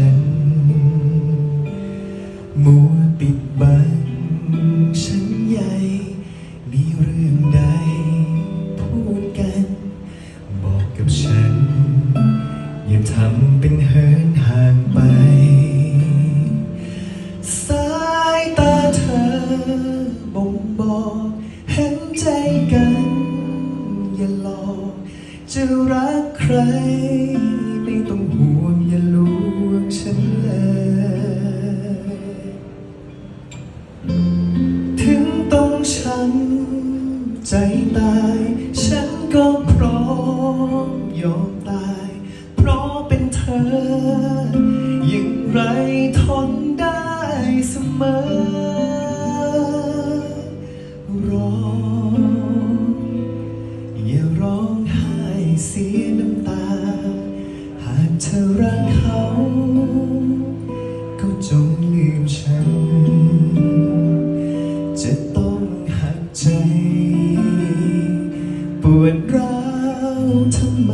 ัน มัวปิดบังฉันใหญ่ มีเรื่องใด พูดกัน บอกกับฉัน อย่าทำเป็นเฮินห่างไป สายตาเธอบ่งบอกเห็นใจกัน อย่าหลอกจะรักใคร ใจตาย ฉันก็พร้อมยอมตาย เพราะเป็นเธออย่างไรทนได้เสมอ วดร้าวทำไม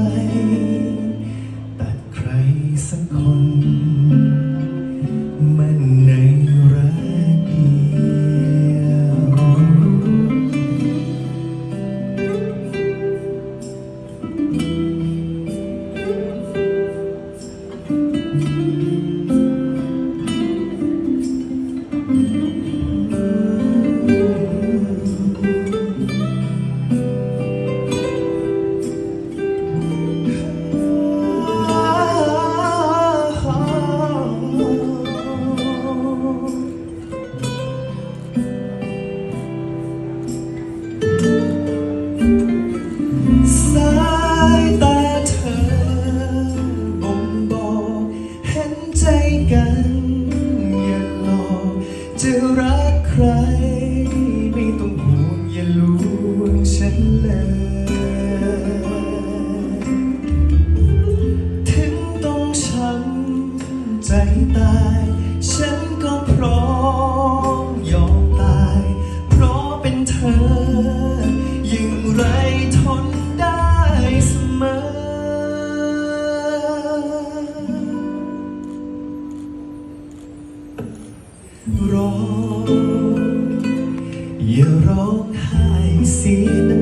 ไม่ต้องห่วงอย่าลวงฉันเลย ถึงต้องช้ำใจตาย ฉันก็พร้อมยอมตาย เพราะเป็นเธอ ยิ่งไรทนได้เสมอ wrong. see